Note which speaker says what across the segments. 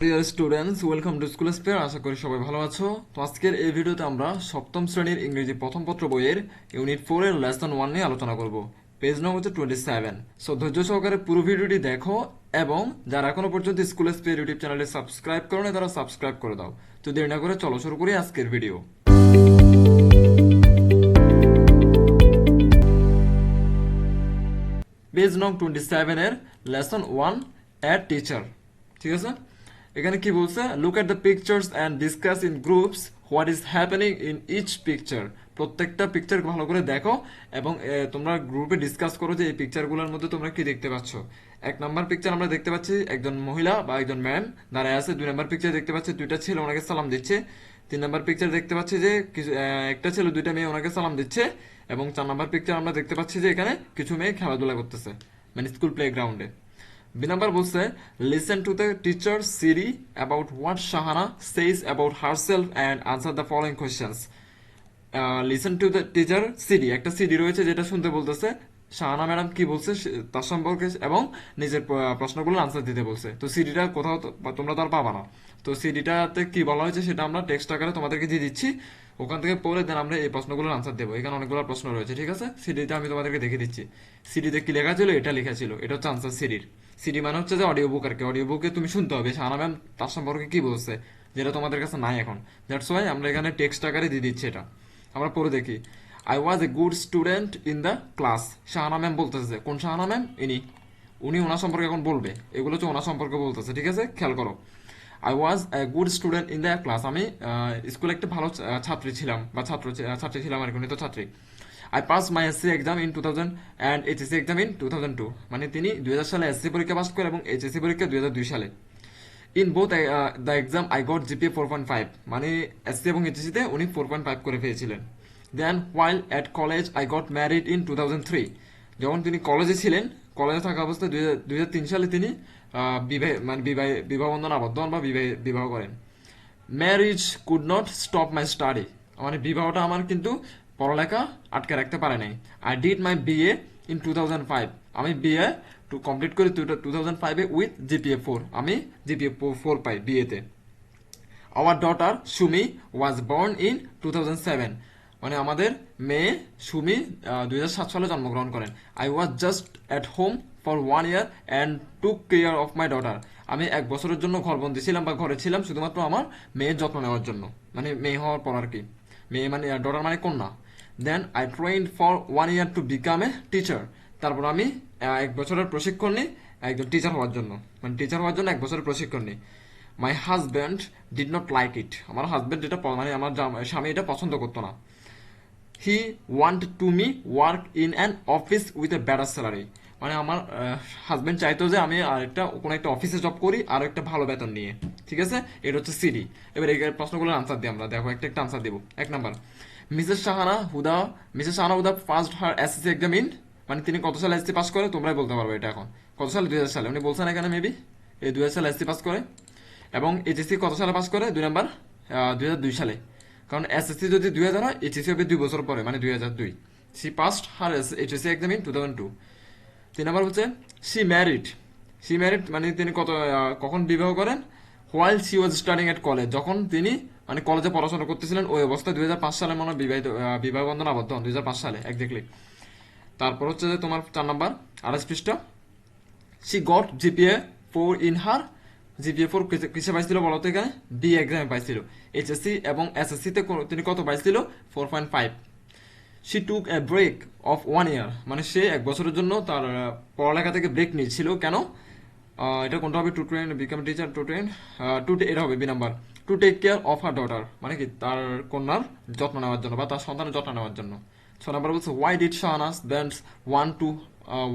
Speaker 1: Dear students welcome to school spare আশা করি সবাই ভালো আছো। তো আজকের এই ভিডিওতে আমরা সপ্তম শ্রেণির ইংরেজি প্রথম পত্র বইয়ের ইউনিট ফোর এর লেসন ওয়ান নিয়ে আলোচনা করব। পেজ নম্বর হচ্ছে টোয়েন্টি সেভেন সো ধৈর্য সহকারে পুরো ভিডিওটি দেখো এবং যারা এখনও পর্যন্ত স্কুল স্পেয়ার ইউটিউব চ্যানেলে সাবস্ক্রাইব করো না তারা সাবস্ক্রাইব করে দাও। তো দেরি না করে চলো শুরু করি আজকের ভিডিও পেজ নং টোয়েন্টি সেভেনের লেসন ওয়ান অ্যাড টিচার ঠিক আছে? এখানে কি বলছে? Look at the pictures and discuss in groups what is happening in each picture প্রত্যেকটা পিকচার ভালো করে দেখো এবং তোমরা গ্রুপে ডিসকাস করো যে এই পিকচারগুলোর মধ্যে তোমরা কি দেখতে পাচ্ছ। এক নাম্বার পিকচার আমরা দেখতে পাচ্ছি একজন মহিলা বা একজন ম্যাম দাঁড়ায় আছে, দুই নাম্বার পিকচার দেখতে পাচ্ছি, দুইটা ছেলে ওনাকে সালাম দিচ্ছে। তিন নাম্বার পিকচার দেখতে পাচ্ছি যে কিছু একটা ছেলে দুইটা মেয়ে ওনাকে সালাম দিচ্ছে এবং চার নাম্বার পিকচার আমরা দেখতে পাচ্ছি যে এখানে কিছু মেয়ে খেলাধুলা করতেছে মানে স্কুল প্লে গ্রাউন্ডে বি নাম্বার বলছে listen to the teacher Siri about what Shahana says about herself and answer the following questions listen to the teacher CD একটা সিডি রয়েছে যেটা শুনতে বলতেছে, শাহানা ম্যাডাম কি বলছে তার সম্পর্কে এবং নিজের প্রশ্নগুলো আনসার দিতে বলছে। তো সিডিটা কোথাও তোমরা তো আর পাবা না। তো সিডিটাতে কি বলা হয়েছে সেটা আমরা টেক্সট আকারে তোমাদেরকে দিয়ে দিচ্ছি। ওখান থেকে পড়ে দেন আমরা এই প্রশ্নগুলোর আনসার দেবো। এখানে অনেকগুলো প্রশ্ন রয়েছে, ঠিক আছে? সিডিতে আমি তোমাদেরকে দেখে দিচ্ছি। সিডিতে কি লেখা ছিল? এটা লেখা ছিল। এটা হচ্ছে আনসার সিডির সিডি মানে হচ্ছে যে অডিও বুক আর কি। অডিও বুকে তুমি শুনতে হবে। শাহানা ম্যাম তার সম্পর্কে কি বলছে, যেটা তোমাদের কাছে নাই এখন। দ্যাটস ওয়াই আমরা এখানে টেক্সট আকারে দিয়ে দিচ্ছি এটা। আমরা পড়ে দেখি। I was a good student in the class Shahana ma'am বলতেছে, কোন শাহানা ম্যাম? ইনি। উনি ওনার সম্পর্কে এখন বলবে। এগুলো হচ্ছে ওনার সম্পর্কে বলতেছে, ঠিক আছে? খেয়াল করো। I was good student in the class আমি স্কুলে একটা ভালো ছাত্রী ছিলাম, বা ছাত্র ছি- ছাত্রী ছিলাম আর কি উনি তো ছাত্রী I pass my SC exam in two thousand and HSC exam in two thousand two মানে তিনি দুই হাজার সালে এসসি পরীক্ষা পাস করে এবং এইচএসসি পরীক্ষা দুই হাজার দুই সালে। In both the exam I got GPA four point five মানে এসসি এবং এইচএসসিতে উনি ফোর পয়েন্ট ফাইভ করে পেয়েছিলেন। Then while at college I got married in two thousand three যখন তিনি কলেজে ছিলেন কলেজে থাকা অবস্থায় দুই হাজার তিন সালে তিনি মানে বিবাহ বিবাহ বন্ধন আবদ্ধ হন বা বিবাহ বিবাহ করেন। Marriage could not stop my study মানে বিবাহটা আমার কিন্তু পড়ালেখা আটকে রাখতে পারে নাই। I did my BA in two thousand five আমি বিএ টু কমপ্লিট করি টু থাউজেন্ড ফাইভে উইথ জিপিএ ফোর আমি জিপিএ ফোর পাই বিএতে our daughter Sumi was born in two thousand seven মানে আমাদের মেয়ে সুমি দুই হাজার সাত সালে জন্মগ্রহণ করেন। I was just at home for one year and to care of my daughter আমি এক বছরের জন্য ঘরবন্দি ছিলাম বা ঘরে ছিলাম শুধুমাত্র আমার মেয়ের যত্ন নেওয়ার জন্য। মানে মেয়ে হওয়ার পর আর কি। মেয়ে মানে ডটার মানে কন্যা। Then I trained for one year to become a teacher তারপর আমি এক বছরের প্রশিক্ষণ নিই, একজন টিচার হওয়ার জন্য। মানে টিচার হওয়ার জন্য এক বছরের প্রশিক্ষণ নিই। My husband did not like it আমার হাজব্যান্ড প- মানে আমার স্বামী এটা পছন্দ করতো না। He want to me work in an office with a better salary মানে আমার হাজব্যান্ড চাইতো যে আমি আর একটা কোনো একটা অফিসে জব করি, আর একটা ভালো বেতন নিয়ে। ঠিক আছে? এটা হচ্ছে সিডি এবার এই প্রশ্নগুলোর আনসার দিই আমরা দেখো, একটা একটা আনসার দেবো। এক number. Mrs Shahana Huda, Mrs Shahana Huda first her SSC exam in মানে তিনি কত সালে এসএসসি পাস করে? তোমরাই বলতে পারবে এটা এখন। কত সালে? দুই হাজার সালে। উনি বলছেন এখানে মেবি এই দুই হাজার সালে এসএসসি পাস করে। এবং এইচএসসি কত সালে পাস করে? দুই নাম্বার দুই হাজার দুই সালে। কারণ এসএসসি যদি দুই হাজার হয় এইচএসসি হবে দুই বছর পরে মানে দুই হাজার দুই। She passed her HSC exam in two thousand two তিন নাম্বার হচ্ছে সি ম্যারিড সি ম্যারিড মানে তিনি কত কখন বিবাহ করেন? While she was studying at college যখন তিনি মানে কলেজে পড়াশোনা করতেছিলেন, ওই অবস্থায় দুই হাজার পাঁচ সালে মনে হয় বিবাহিত বিবাহ বন্ধন আবদ্ধ হন, দুই হাজার পাঁচ সালে একজাক্টলি তারপর হচ্ছে যে তোমার চার নাম্বার আড়াইশ পৃষ্ঠা। She got GPA four in her GPA four কিসে পাইছিল বলতো এখানে? বি এক্সামে পাইছিল। এইচএসসি এবং এসএসসিতে তিনি কত পাইছিল? Four point five she took a break of one year মানে সে এক বছরের জন্য তার পড়ালেখা থেকে ব্রেক নিয়েছিল। কেন? এটা কোনটা হবে? To train become teacher to train to এটা হবে B number to take care of her daughter মানে কি? তার কন্যার যত্ন নেওয়ার জন্য বা তার সন্তানের যত্ন নেওয়ার জন্য। ছ নাম্বার বলছে why did Shahana's bands want to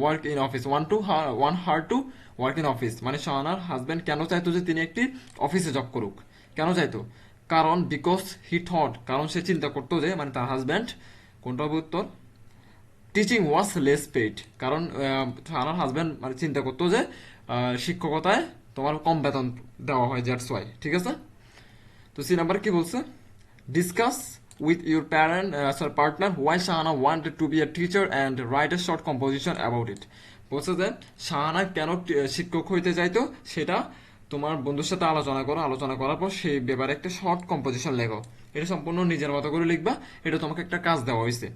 Speaker 1: work in office want to want her to work in office মানে শাহানার হাজব্যান্ড কেন চাইতো যে তিনি একটি অফিসে জব করুক? কেন চাইতো? কারণ বিকজ হি থট কারণ সে চিন্তা করতো যে মানে তার হাজব্যান্ড কোনটা হবে উত্তর? টিচিং ওয়াজ লেস পেইড কারণ আমার হাজব্যান্ড মানে চিন্তা করতো যে শিক্ষকতায় তোমার কম বেতন দেওয়া হয় জ্যাটস ওয়াই ঠিক আছে? তো সি নাম্বার কি বলছে? Discuss with your parents or partner why Shahana wanted to be a teacher and write a short composition about it বলছে যে, শাহানা কেন শিক্ষক হইতে চাইতো সেটা তোমার বন্ধুর সাথে আলোচনা করো। আলোচনা করার পর সেই ব্যাপারে একটা শর্ট কম্পোজিশন লেখো। এটা সম্পূর্ণ নিজের মতো করে লিখবা। এটা তোমাকে একটা কাজ দেওয়া হয়েছে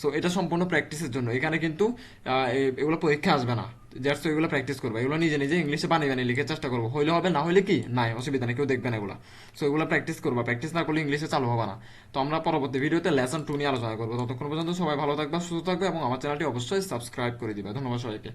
Speaker 1: সো এটা সম্পূর্ণ প্র্যাকটিসের জন্য। এখানে কিন্তু এগুলো পরীক্ষা আসবে না। জাস্ট ওইগুলো প্র্যাকটিস করব। এগুলো নিজে নিজে ইংলিশে বানিয়ে বানিয়ে লিখে চেষ্টা করব। হইলে হবে, না হলে কি? নাই, অসুবিধা নেই, কেউ দেখবে না এগুলো। সো এগুলো প্র্যাকটিস করব। প্র্যাকটিস না করলে ইংলিশে চালু হবে না। তো আমরা পরবর্তী ভিডিওতে লেসন টু নিয়ে আলোচনা করব। ততক্ষণ পর্যন্ত সবাই ভালো থাকবে, সুস্থ থাকবে এবং আমার চ্যানেলটি অবশ্যই সাবস্ক্রাইব করে দিবে। ধন্যবাদ সবাইকে।